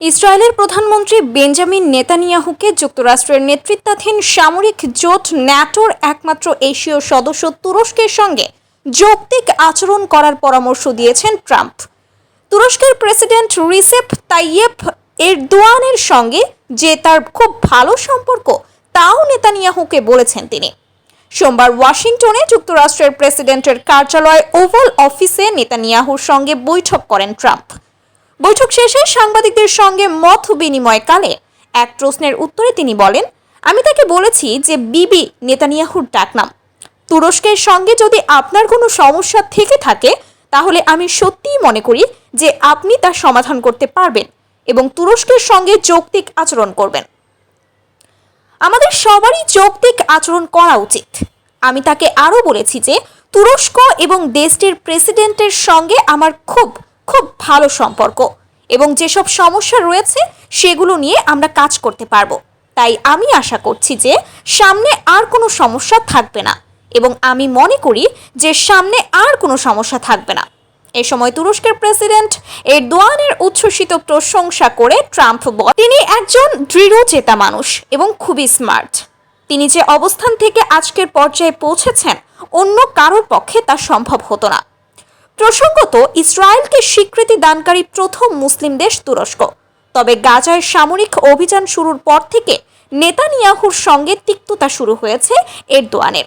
ইসরায়েলের প্রধানমন্ত্রী বেঞ্জামিন নেতানিয়াহুকে যুক্তরাষ্ট্রের নেতৃত্বাধীন সামরিক জোট ন্যাটোর একমাত্র এশীয় সদস্য তুরস্কের সঙ্গে যৌক্তিক আচরণ করার পরামর্শ দিয়েছেন ট্রাম্প। তুরস্কের প্রেসিডেন্ট রিসেপ তাইয়েপ এরদোয়ানের সঙ্গে যে তার খুব ভালো সম্পর্ক, তাও নেতানিয়াহুকে বলেছেন তিনি। সোমবার ওয়াশিংটনে যুক্তরাষ্ট্রের প্রেসিডেন্টের কার্যালয় ওভাল অফিসে নেতানিয়াহুর সঙ্গে বৈঠক করেন ট্রাম্প। বৈঠক শেষে সাংবাদিকদের সঙ্গে মত বিনিময়কালে এক প্রশ্নের উত্তরে তিনি বলেন, আমি তাকে বলেছি যে বিবি নেতানিয়াহুর ডাকনাম। তুরস্কের সঙ্গে যদি আপনার কোনো সমস্যা থেকে থাকে, তাহলে আমি সত্যিই মনে করি যে আপনি তা সমাধান করতে পারবেন এবং তুরস্কের সঙ্গে যৌক্তিক আচরণ করবেন। আমাদের সবারই যৌক্তিক আচরণ করা উচিত। আমি তাকে আরও বলেছি যে তুরস্ক এবং দেশটির প্রেসিডেন্টের সঙ্গে আমার খুব খুব ভালো সম্পর্ক। এবং যেসব সমস্যা রয়েছে, সেগুলো নিয়ে আমরা কাজ করতে পারব। তাই আমি আশা করছি যে, সামনে আর কোনো সমস্যা থাকবে না। এবং আমি মনে করি যে, সামনে আর কোনো সমস্যা থাকবে না। এ সময় তুরস্কের প্রেসিডেন্ট এরদোয়ানের উচ্ছ্বসিত প্রশংসা করে ট্রাম্প বল তিনি একজন দৃঢ়চেতা মানুষ এবং খুবই স্মার্ট। তিনি যে অবস্থান থেকে আজকের পর্যায়ে পৌঁছেছেন, অন্য কারোর পক্ষে তা সম্ভব হতো না। প্রসঙ্গত, ইসরায়েলকে স্বীকৃতি দানকারী প্রথম মুসলিম দেশ তুরস্ক। তবে গাজায় সামরিক অভিযান শুরুর পর থেকে নেতানিয়াহুর সঙ্গে তিক্ততা শুরু হয়েছে এরদোয়ানের।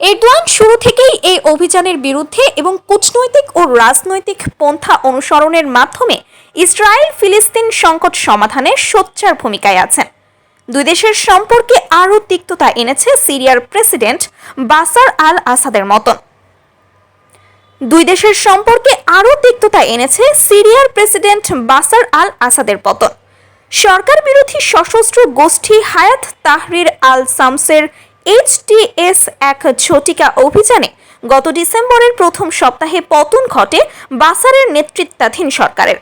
এরদোয়ান শুরু থেকেই এই অভিযানের বিরুদ্ধে এবং কূটনৈতিক ও রাজনৈতিক পন্থা অনুসরণের মাধ্যমে ইসরায়েল ফিলিস্তিন সংকট সমাধানে সোচ্চার ভূমিকায় আছেন। দুই দেশের সম্পর্কে আরও তিক্ততা এনেছে সিরিয়ার প্রেসিডেন্ট বাসার আল আসাদের মতন। দুই দেশের সম্পর্কে আরও তিক্ততা এনেছে সিরিয়ার প্রেসিডেন্ট বাসার আল আসাদের পতন। সরকার বিরোধী সশস্ত্র গোষ্ঠী হায়াত তাহরির আল সামসের এইচটিএস এক ঝটিকা অভিযানে গত ডিসেম্বরের প্রথম সপ্তাহে পতন ঘটে বাসারের নেতৃত্বাধীন সরকারের।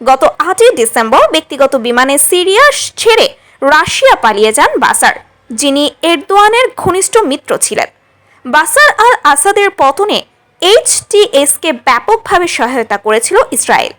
গত আটই ডিসেম্বর ব্যক্তিগত বিমানে সিরিয়া ছেড়ে রাশিয়া পালিয়ে যান বাসার, যিনি এরদোয়ানের ঘনিষ্ঠ মিত্র ছিলেন। বাসার আল আসাদের পতনে এইচটিএসকে ব্যাপকভাবে সহায়তা করেছিল ইসরায়েল।